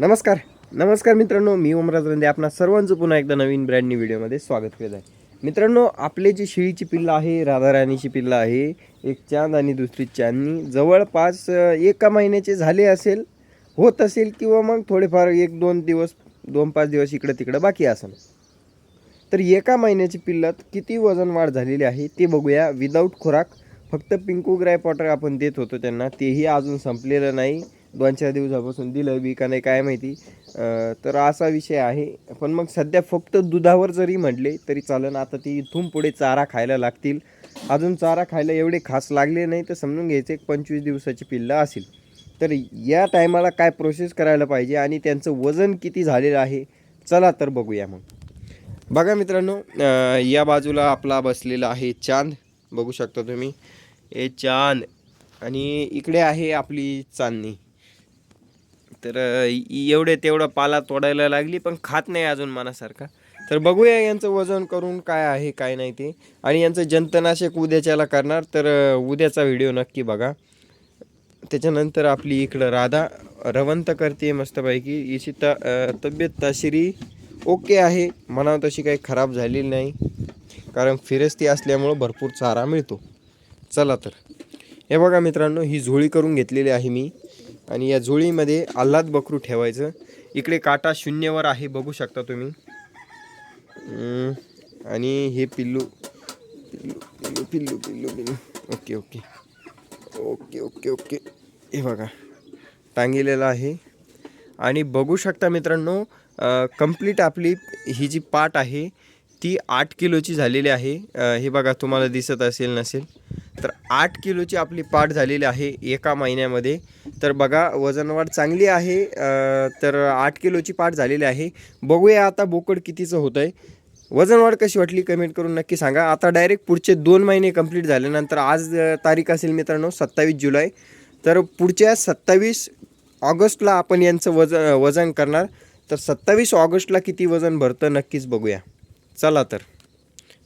नमस्कार. नमस्कार मित्रांनो मी ओमराज रंदे. आपणा सर्वांचं पुन्हा एकदा नवीन ब्रँडनी व्हिडिओमध्ये स्वागत करत आहे. मित्रांनो आपले जी शेळीची पिल्लं आहे राधाराणीची पिल्लं आहे एक चांद आणि दुसरी चांदणी जवळपास एका महिन्याचे झाले असेल होत असेल किंवा मग थोडेफार एक दोन दिवस दोन पाच दिवस इकडं तिकडं बाकी असेल. तर एका महिन्याची पिल्लात किती वजन वाढ झालेली आहे ते बघूया. विदाऊट खुराक फक्त पिंकू ग्राय पॉटर आपण देत होतो त्यांना तेही अजून संपलेलं नाही. दोन चार दिवसापासून दिलं बी का नाही काय माहिती. तर असा विषय आहे. पण मग सध्या फक्त दुधावर जरी म्हटले तरी चालेल. आता ती इथून पुढे चारा खायला लागतील. अजून चारा खायला एवढे खास लागले नाही तर समजून घ्यायचं एक पंचवीस दिवसाची पिल्लं असेल. तर या टायमाला काय प्रोसेस करायला पाहिजे आणि त्यांचं वजन किती झालेलं आहे? चला तर बघूया मग. बघा मित्रांनो या बाजूला आपला बसलेला आहे चांद. बघू शकता तुम्ही. हे चांद. आणि इकडे आहे आपली चांदणी. तर एवढे तेवढं पाला तोडायला लागली पण खात नाही अजून मनासारखा. तर बघूया यांचं वजन करून काय आहे काय नाही ते. आणि यांचं जंतनाशक उद्याच्याला करणार तर उद्याचा व्हिडिओ नक्की बघा. त्याच्यानंतर आपली इकडं राधा रवंत करते मस्तपैकी. हिची त तब्येत तशिरी ओके आहे. म्हणावं तशी काही खराब झालेली नाही. कारण फिरस्ती असल्यामुळं भरपूर चारा मिळतो. चला तर. हे बघा मित्रांनो ही झोळी करून घेतलेली आहे मी. आणि या झोळीमध्ये आल्हाद बकरू ठेवायचं. इकडे काटा शून्यवर आहे बघू शकता तुम्ही. आणि हे पिल्लू पिल्लू पिल्लू पिल्लू पिल्लू पिल्लू. Okay okay. Okay okay okay. हे बघा टांगिलेलं आहे. आणि बघू शकता मित्रांनो कंप्लीट आपली ही जी पाट आहे ती आठ किलोची झालेली आहे. हे बघा तुम्हाला दिसत असेल नसेल. तर आठ किलोची आपली पाट झालेली आहे एका महिन्यामध्ये. तर बघा वजनवाढ चांगली आहे. तर आठ किलोची पाठ झालेली आहे. बघूया आता बोकड कितीचं होतं आहे वजनवाढ कशी वाटली कमेंट करून नक्की सांगा. आता डायरेक्ट पुढचे दोन महिने कंप्लीट झाल्यानंतर आज तारीख असेल मित्रांनो सत्तावीस जुलै. तर पुढच्या सत्तावीस ऑगस्टला आपण यांचं वजन वजन करणार. तर सत्तावीस ऑगस्टला किती वजन भरतं नक्कीच बघूया. चला तर.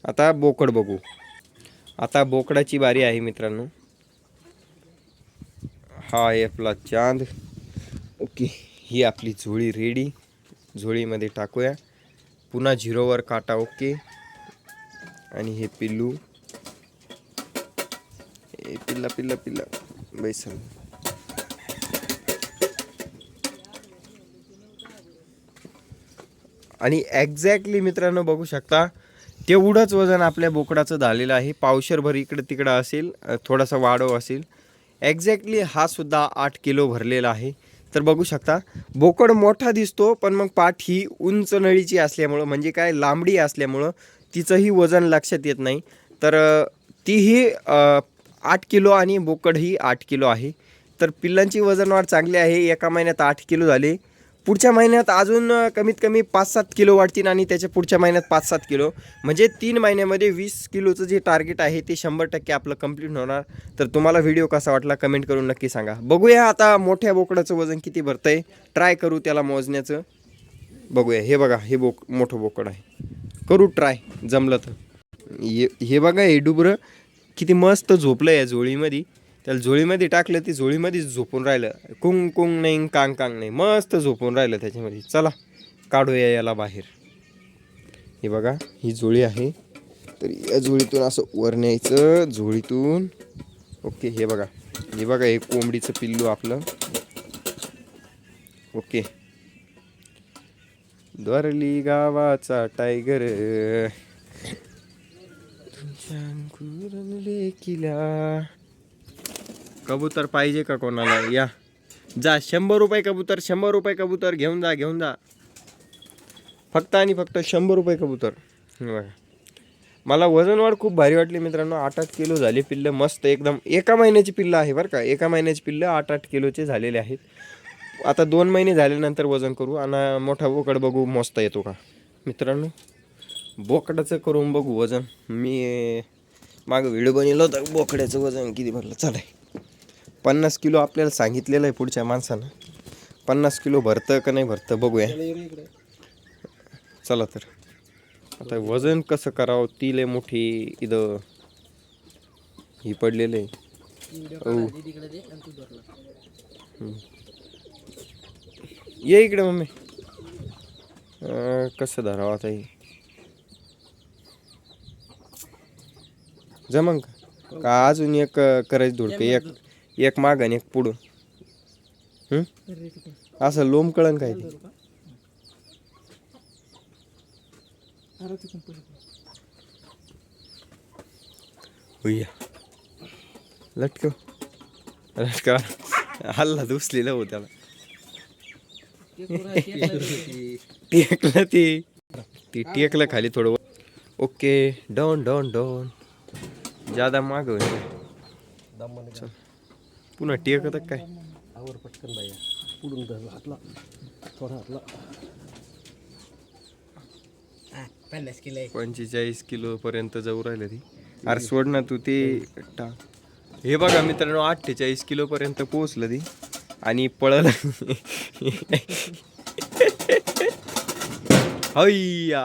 आता बोकड बघू. आता बोकडाची बारी आहे मित्रांनो. हा आहे आपला चांद. ओके ही आपली झोळी रेडी. झोळीमध्ये टाकूया. पुन्हा झिरोवर काटा ओके. आणि हे पिल्लू. हे पिल्ला पिल्ला पिल्ला. बैसल आणि एक्झॅक्टली मित्रांनो बघू शकता तेवढंच वजन आपल्या बोकडाचं झालेलं आहे. पावशरभर इकडं तिकडं असेल थोडासा वाढव असेल. एक्झॅक्टली हा सुद्धा आठ किलो भरलेला आहे. तर बघू शकता बोकड मोठा दिसतो पण मग पाठ ही उंच नळीची असल्यामुळं म्हणजे काय लांबडी असल्यामुळं तिचंही वजन लक्षात येत नाही. तर तीही आठ किलो आणि बोकड ही आठ किलो आहे. तर पिल्लांची वजनवाढ चांगली आहे. एका महिन्यात आठ किलो झाले. पुढच्या महिन्यात अजून कमीत कमी पाच सात किलो वाढतील आणि त्याच्या पुढच्या महिन्यात पाच सात किलो. म्हणजे तीन महिन्यामध्ये वीस किलोचं जे टार्गेट आहे ते शंभर टक्के आपलं कंप्लीट होणार. तर तुम्हाला व्हिडिओ कसा वाटला कमेंट करून नक्की सांगा. बघूया आता मोठ्या बोकडाचं वजन किती भरतं आहे ट्राय करू त्याला मोजण्याचं. बघूया. हे बघा हे बोक मोठं बोकड आहे. करू ट्राय जमलं तर. हे हे बघा हे डुबरं. किती मस्त झोपलं या झोळीमध्ये. त्याला झोळीमध्ये टाकलं ती झोळीमध्येच झोपून राहिलं. कुंग कुंग नाही कांग कांग नाही मस्त झोपून राहिलं त्याच्यामध्ये. चला काढूया याला बाहेर. हे बघा ही झोळी आहे. तर या झोळीतून असं वर न्यायचं झोळीतून. ओके हे बघा. हे बघा हे कोंबडीचं पिल्लू आपलं. ओके. द्वारली गावाचा टायगर किला कबूतर पाहिजे का कोणाला? या. जा शंभर रुपये कबूतर शंभर रुपये कबूतर. घेऊन जा घेऊन जा. फक्त आणि फक्त शंभर रुपये कबूतर. हे बघा. मला वजनवाढ खूप भारी वाटली मित्रांनो. आठ आठ किलो झाले पिल्लं. मस्त एकदम. एका महिन्याची पिल्लं आहे बरं का. एका महिन्याची पिल्लं आठ आठ किलोचे झालेले आहेत. आता दोन महिने झाल्यानंतर वजन करू आणि मोठा बोकड बघू मस्त येतो का. मित्रांनो बोकडाचं करून बघू वजन. मी मागं व्हिडिओ बनवलं होतं. बोकड्याचं वजन किती भरलं? चालेल पन्नास किलो आपल्याला सांगितलेलं आहे पुढच्या माणसानं. पन्नास किलो भरतं का नाही भरतं बघूया. चला तर. आता वजन कसं करावं ती लय मोठी इथं ही पडलेलं आहे. ये इकडे मम्मी. कसं धरावं आता हे? जमंग का अजून एक करायचं धुडकं? एक. एक माग आणि एक पुढून हं? असं लोम कळण काय ते? लटक लटका हल्ला दुसलेलं हो त्याला. टेकलं ते. ती टेकलं खाली थोडं. वर. Okay Don Don Don. ज्यादा माग चल. पुन्हा टेकत काय? आवर पटकन बाया पुढून धर हातला. थोडा हातला. पन्नास किलो पंचेचाळीस किलो पर्यंत जाऊ राहिले ती. अरे सोड ना तू ते टाक हे बघा मित्रांनो अठ्ठेचाळीस किलो पर्यंत पोहोचलं ती. आणि पळल. हैया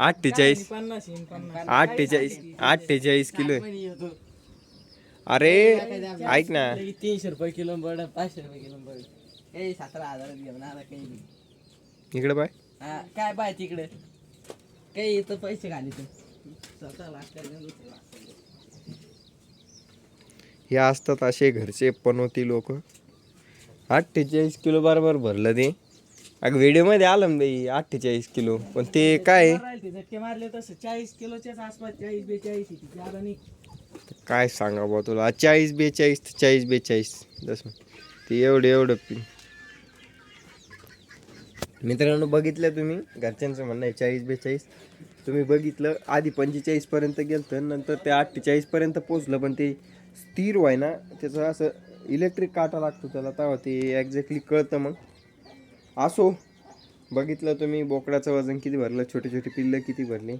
अठ्ठेचाळीस. अठ्ठेचाळीस अठ्ठेचाळीस किलो आहे. अरे ऐक ना. तीनशे रुपये किलो बड पाचशे रुपये किलो बड ए सतरा हजार घेऊन आला काही इकडे बाय हा, काय पाय तिकडे? काही इथं पैसे घाली तू स्वतः लागतात हे असतात असे घरचे पनवती लोक. अठ्ठेचाळीस किलो बरोबर भरलं ते. अगं व्हिडिओमध्ये आलं ना बाई अठ्ठेचाळीस किलो. पण ते काय? झटके मारले तसं. चाळीस किलोच्याच आसपास चाळीस बेचाळीस येते ज्यादा नाही. काय सांगा बा तुला? चाळीस बेचाळीस ते चाळीस बेचाळीस. दस ते एवढं एवढं पी मित्रांनो बघितलं तुम्ही? घरच्यांचं म्हणणं आहे चाळीस बेचाळीस. तुम्ही बघितलं आधी पंचेचाळीसपर्यंत पर्यंत तर नंतर ते अठ्ठेचाळीसपर्यंत पोचलं पण ते स्थिर व्हाय ना त्याचं असं इलेक्ट्रिक काटा लागतो त्याला तेव्हा ते एक्झॅक्टली कळतं मग. असो. बघितलं तुम्ही बोकडाचं वजन किती भरलं छोटे छोटे पिल्लं किती भरली?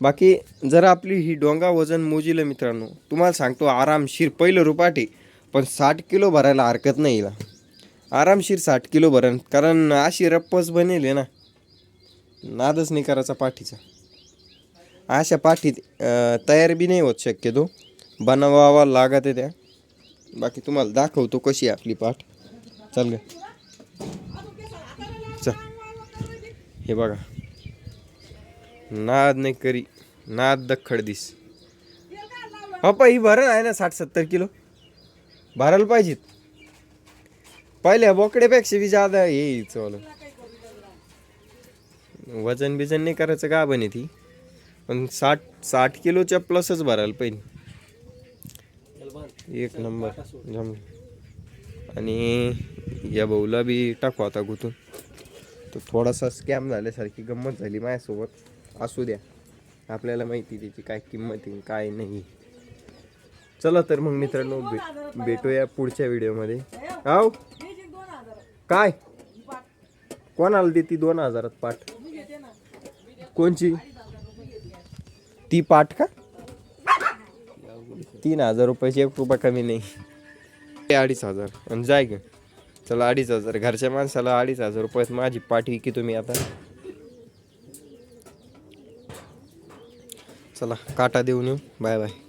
बाकी जर आपली ही डोंगा वजन मोजिलं मित्रांनो तुम्हाला सांगतो आरामशीर पहिलं रुपाटे पण साठ किलो भरायला हरकत नाही हिला. आरामशीर साठ किलो भरण कारण अशी रप्पच बनेल आहे ना नादच नाही करायचा पाठीचा. अशा पाठीत तयार बी नाही होत शक्यतो बनवावा लागत आहे त्या. बाकी तुम्हाला दाखवतो कशी आहे आपली पाठ. चल ग चल हे बघा. नाद नाही करी नाद दखड दिस पप्पा ही भरण आहे ना साठ सत्तर किलो? भरायला पाहिजेत. पहिल्या बोकड्यापेक्षा बी जादा ये चल. वजन बिजन नाही करायचं का बने ती? पण साठ साठ किलोच्या प्लसच भरायला पाहिजे. एक नंबर जम. आणि या भाऊला बी टाकू आता गुतून. तो थोडासा स्कॅम झाल्यासारखी गंमत झाली माझ्यासोबत. असू द्या. आपल्याला माहिती त्याची काय किंमत आहे काय नाही. चला तर मग मित्रांनो भे भेटूया पुढच्या व्हिडिओमध्ये. आव काय? कोणाला देती दोन हजारात पाठ? कोणची? ती पाठ का? तीन हजार रुपयाची एक रुपया कमी नाही. ते अडीच हजार. आणि जाय ग. चला अडीच हजार. घरच्या माणसाला अडीच हजार रुपयात माझी पाठी की तुम्ही आता. चला काटा देऊन येऊ. Bye bye.